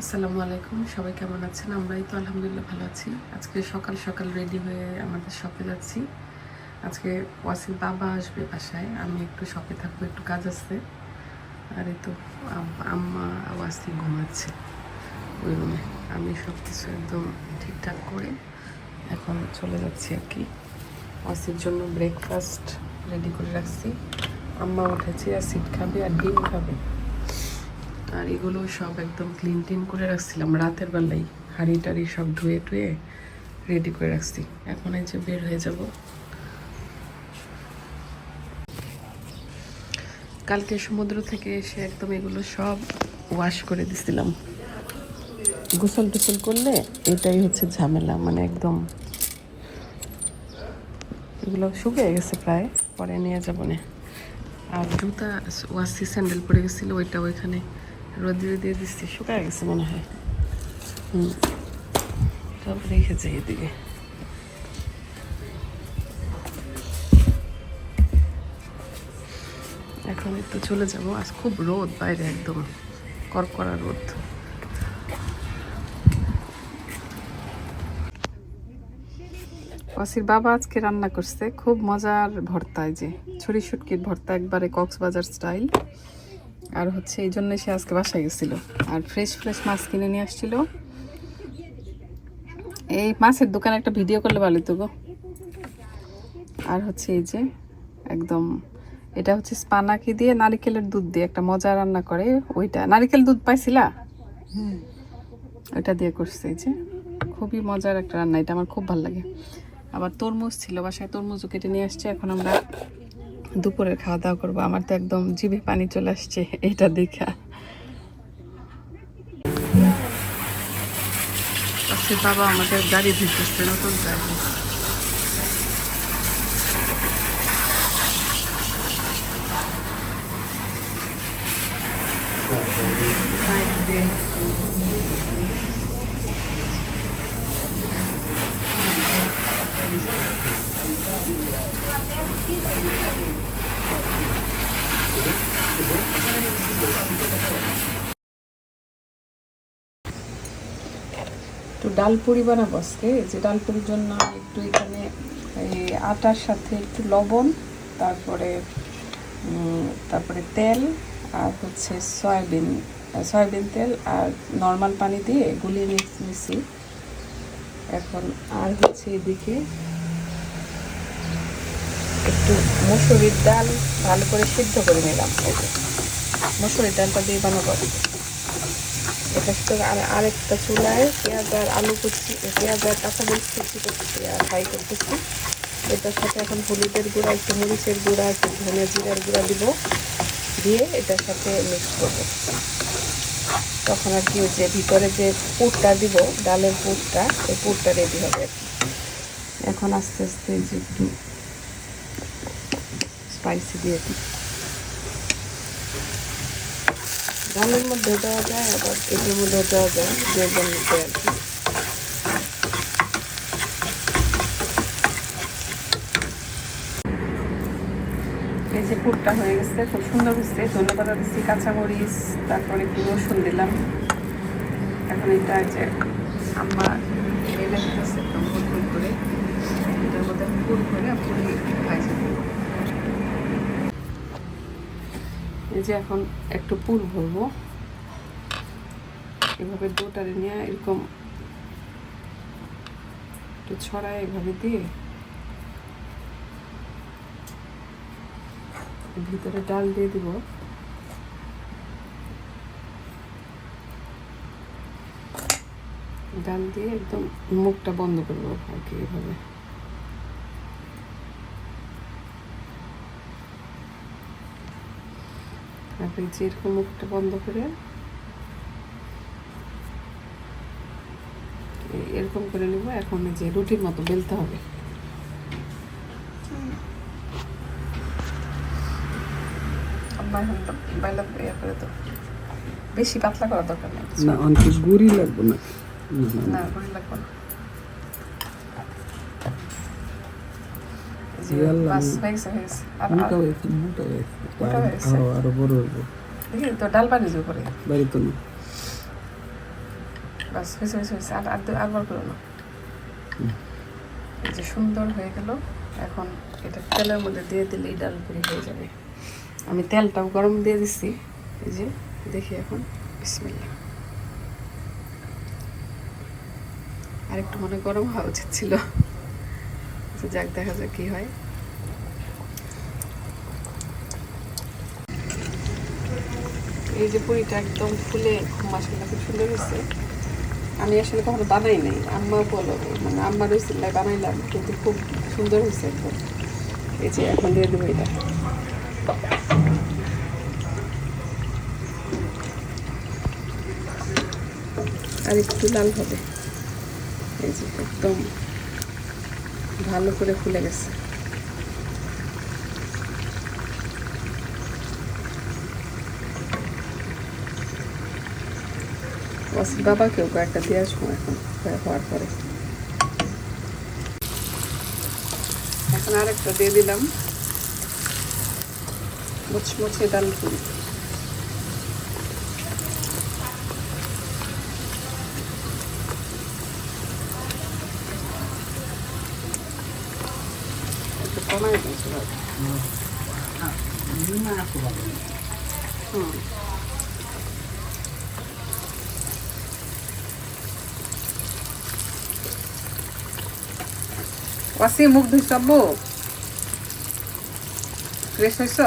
আসসালামু আলাইকুম, সবাই কেমন আছেন? আমরাই তো আলহামদুলিল্লাহ ভালো আছি। আজকে সকাল সকাল রেডি হয়ে আমাদের শপে যাচ্ছি। আজকে ওয়াসির বাবা আসবে বাসায়, আমি একটু শপে থাকব, একটু কাজ আছে। আর এই তো আম- আম্মা ওয়াসি ঘুমাচ্ছে ওই রুমে আমি সব কিছু একদম ঠিকঠাক করে এখন চলে যাচ্ছি আর কি। ওয়াসির জন্য ব্রেকফাস্ট রেডি করে রাখছি। আম্মা উঠেছে, আর সিট খাবে, আর ডিম খাবে। আর এগুলো সব একদম ক্লিন টিন করে রাখছিলাম। রাতের বেলায় হাঁড়ি টাড়ি সব ধুয়ে টুয়ে রেডি করে রাখছি। এখন এই যে বের হয়ে যাব। কালকে সমুদ্র থেকে এসে একদম এগুলো সব ওয়াশ করে দিছিলাম। গোসল টোসল করলে এটাই হচ্ছে ঝামেলা মানে একদম এগুলো শুকিয়ে গেছে প্রায়, পরে নিয়ে যাব না। আর জুতা ওয়াসি স্যান্ডেল পরে গেছিল ওইটা ওইখানে রোদ্রে দিয়ে দিচ্ছি শুকায় গেছে মনে হয়। হুম। সব রেখেছে এদিকে। এখন একটু চলে যাব। আজ খুব রোদ বাইরে একদম করকরা রোদ। অসির বাবা আজকে রান্না করছে খুব মজার ভর্তা যে। ছুরি শুটকির ভর্তা একবারে কক্সবাজার স্টাইল। আর হচ্ছে এই জন্য সে আজকে বাসায় গেছিল। আর ফ্রেশ ফ্রেশ মাছ কিনে নিয়ে আসছিল। এই মাছের দোকানে একটা ভিডিও করলে ভালো তো গো। আর হচ্ছে এই যে একদম এটা হচ্ছে স্পানাকি দিয়ে নারিকেলের দুধ দিয়ে একটা মজা রান্না করে। ওইটা নারিকেল দুধ পাইছিলা? ওইটা দিয়ে করছে এই যে। খুবই মজার একটা রান্না এটা আমার খুব ভালো লাগে। আবার তরমুজ ছিল বাসায় তরমুজও কেটে নিয়ে আসছে। এখন আমরা দুপুরের খাওয়া দাওয়া করব। আমার তো একদম জিভে পানি চলে আসছে, এটা দেখা। আজকে বাবা আমাদের গাড়ি ভিজতেছে নতুন গাড়ি। একটু ডাল পুরি বানাবো আজকে যে ডালপুরির জন্য একটু এখানে, এই আটার সাথে একটু লবণ, তারপরে তারপরে তেল আর হচ্ছে সয়াবিন সয়াবিন তেল আর নর্মাল পানি দিয়ে গুলিয়ে নিছি। এখন আর হচ্ছে এদিকে একটু মুসুরির ডাল ভালো করে সিদ্ধ করে নিলাম। মুসুরির ডালটা দিয়ে বানাবো। এটা আর আরেকটা চুলায় পেঁয়াজ আর আলু পেঁয়াজ আর করতেছি আর ফ্রাই করতেছি। এটার সাথে এখন হলুদের গুঁড়া, একটু মরিচের গুঁড়া, একটু ধনে জিরার গুঁড়া দিব দিয়ে এটার সাথে মিক্স করব। তখন আর কি যে ভিতরে যে পুরটা দিব, ডালের পুরটা এই পুরটা রেডি হবে। এখন আস্তে আস্তে যে একটু স্পাইসি দিয়ে দিই ডালের মধ্যে দেওয়া যায়, আবার এটার মধ্যে দেওয়া যায় দুজন মধ্যে আর কি। এই যে পুরটা হয়ে গেছে, খুব সুন্দর হচ্ছে ধনে পাতা দিচ্ছি, কাঁচামরিচ, তারপরে একটু রসুন দিলাম। এখন এটা দিতেছে, একদম গোল গোল করে। এটার মধ্যে করে পুরি ভাজে দেবো এই যে এখন একটু পুর ভরবো। এভাবে ডোটারে নিয়ে এরকম একটু ছড়ায় এভাবে দিয়ে ভিতরে ডাল দিয়ে দিব। ডাল দিয়ে একদম মুখটা বন্ধ করব আর কি এভাবে। যে এরকম মুখটা বন্ধ করে। এরকম করে নেব এখন যে রুটির মতো বেলতে হবে। বেশি পাতলা করা দরকার নেই। না অনেক গুড়ি লাগবে না। না করে লাগবে না এই যে ইয়াল্লা, বাস হয়ে গেছে গেছে আর মোটা আর- হয়েছে মোটা হয়েছে মোটা আরও আরও বড় হইব দেখি তো ডাল যাব বাড়ি তো না বাস হয়েছে হয়েছে হয়েছে আর আর দু- আরবার করো না এই যে সুন্দর হয়ে গেল এখন এটা তেলের মধ্যে দিয়ে দিলেই ডাল পুরি হয়ে যাবে আমি তেলটাও গরম দিয়ে দিচ্ছি এই যে দেখি এখন বিসমিল্লা আর একটু মনে গরম হওয়া উচিত ছিল তো যাক, দেখা যাক কি হয়। এই যে পুরিটা একদম ফুলে মাসাল্লাহ খুব সুন্দর হয়েছে। আমি আসলে কখনো বানাই নাই, আম্মা বলো মানে আম্মার ওই সিল্লায় বানাইলাম, কিন্তু খুব সুন্দর হয়েছে একদম। এই যে এখন দিয়ে দেবো আর একটু লাল হবে। এই যে একদম ভালো করে ফুলে গেছে। ওয়াসির বাবাকেও কয়েকটা দিয়ে আসব এখন হওয়ার পরে। এখন আরেকটা দিয়ে দিলাম। মুচমুচে ডাল পুরি ওয়াসি মুখ ধুইছ আব্বু ফ্রেশ হইছ?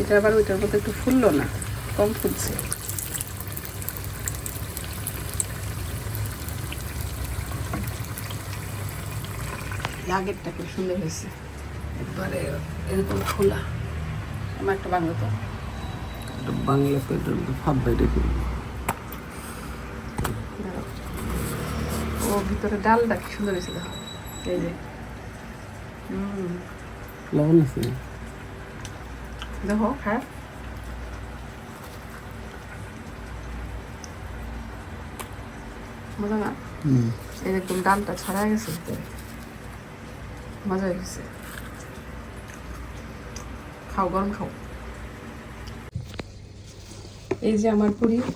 এটা আবার ওইটার মধ্যে একটু ফুললো না, কম ফুলছে। লাগেরটা খুব সুন্দর হয়েছে। একবারে এরকম খোলা। আমার একটা বাংলা তো। বাংলা এটা ভাব বাইরে ও ভিতরে ডালটা কি সুন্দর হয়েছে দেখো। এই যে। হুম। লবণ আছে। দেখো হ্যাঁ। মজা না? একদম ডালটা ছড়া গেছে। ভিতরে মজা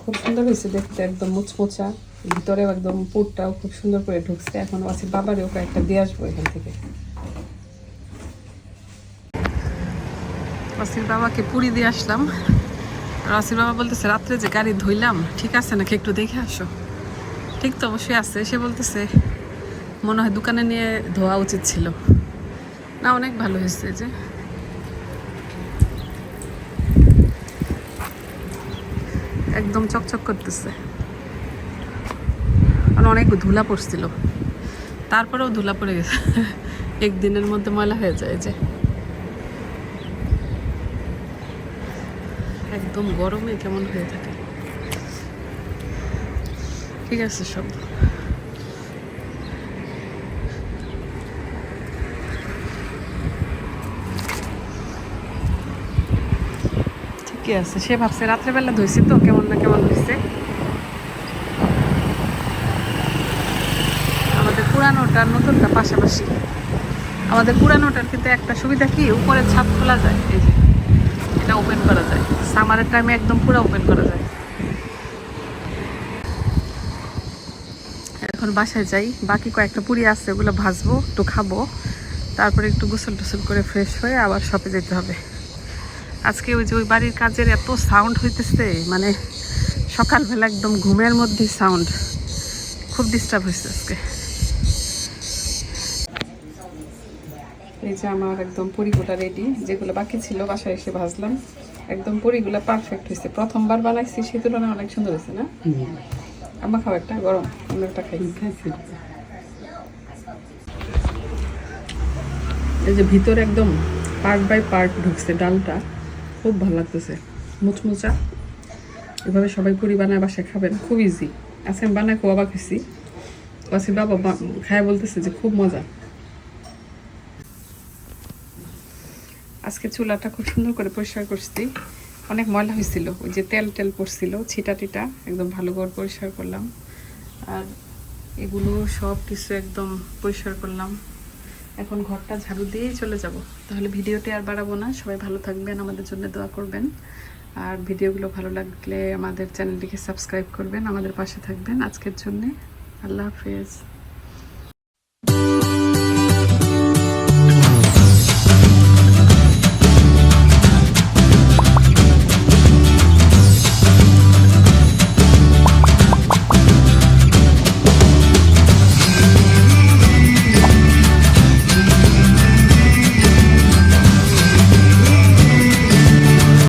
খুব সুন্দর হয়েছে দেখতে, একদম একদম পুরটাও খুব সুন্দর করে ঢুকছে। এখন আছে দিয়ে আসব এখান থেকে। অসির বাবাকে পুরি দিয়ে আসলাম। আর অসির বাবা বলতেছে, রাত্রে যে গাড়ি ধুইলাম, ঠিক আছে নাকি একটু দেখে আসো? ঠিক তো অবশ্যই আছে। সে বলতেছে, মনে হয় দোকানে নিয়ে ধোয়া উচিত ছিল। না, অনেক ভালো হয়েছে যে। একদম চকচক করতেছে। আর অনেক ধুলা পড়ছিল। তারপরেও ধুলা পড়ে গেছে। একদিনের মধ্যে ময়লা হয়ে যায় যে। একদম গরমে কেমন হয়ে থাকে। ঠিক আছে, সব। ঠিকই আছে? সে ভাবছে রাত্রেবেলা ধুইছি তো, কেমন না কেমন হয়েছে আমাদের পুরানোটার নতুনটা পাশাপাশি। আমাদের পুরানোটার কিন্তু একটা সুবিধা কি উপরে ছাদ খোলা যায়, এই যে, এটা ওপেন করা যায়। সামারের টাইমে একদম পুরো ওপেন করা যায়। এখন বাসায় যাই, বাকি কয়েকটা পুরি আছে, ওগুলো ভাজবো, একটু খাব। তারপরে একটু গোসল টোসল করে ফ্রেশ হয়ে আবার শপে যেতে হবে। আজকে ওই যে ওই বাড়ির কাজের এত সাউন্ড হইতেছে মানে সকালবেলা একদম ঘুমের মধ্যে সাউন্ড খুব ডিস্টার্ব হয়েছে আজকে। এই যে আমার একদম পুরিগুলো রেডি যেগুলো বাকি ছিল বাসায় এসে ভাজলাম। একদম পুরিগুলো পারফেক্ট হয়েছে প্রথমবার বানাইছি সে তুলনায় অনেক সুন্দর হয়েছে না? আমার খাও একটা, গরম, আমরা একটা খাই। এই যে ভিতরে একদম পার্ট বাই পার্ট ঢুকছে ডালটা। খুব ভালো লাগতেছে। মুচমুচা। এভাবে সবাই পুরি বানায় বাসায় খাবেন, খুব ইজি আজকে আমি বানায় খুব অবাক হয়েছি। ওয়াসির বাবা খায় বলতেছে যে খুব মজা। আজকে চুলাটা খুব সুন্দর করে পরিষ্কার করছি। অনেক ময়লা হয়েছিল, ওই যে তেল টেল পড়ছিল, ছিটা টিটা, একদম ভালো করে পরিষ্কার করলাম। আর এগুলো সব কিছু একদম পরিষ্কার করলাম। এখন ঘরটা ঝাড়ু দিয়েই চলে যাব। তাহলে ভিডিওটি আর বাড়াবো না। সবাই ভালো থাকবেন, আমাদের জন্য দোয়া করবেন। আর ভিডিওগুলো ভালো লাগলে আমাদের চ্যানেলটিকে সাবস্ক্রাইব করবেন, আমাদের পাশে থাকবেন আজকের জন্যে। আল্লাহ হাফেজ।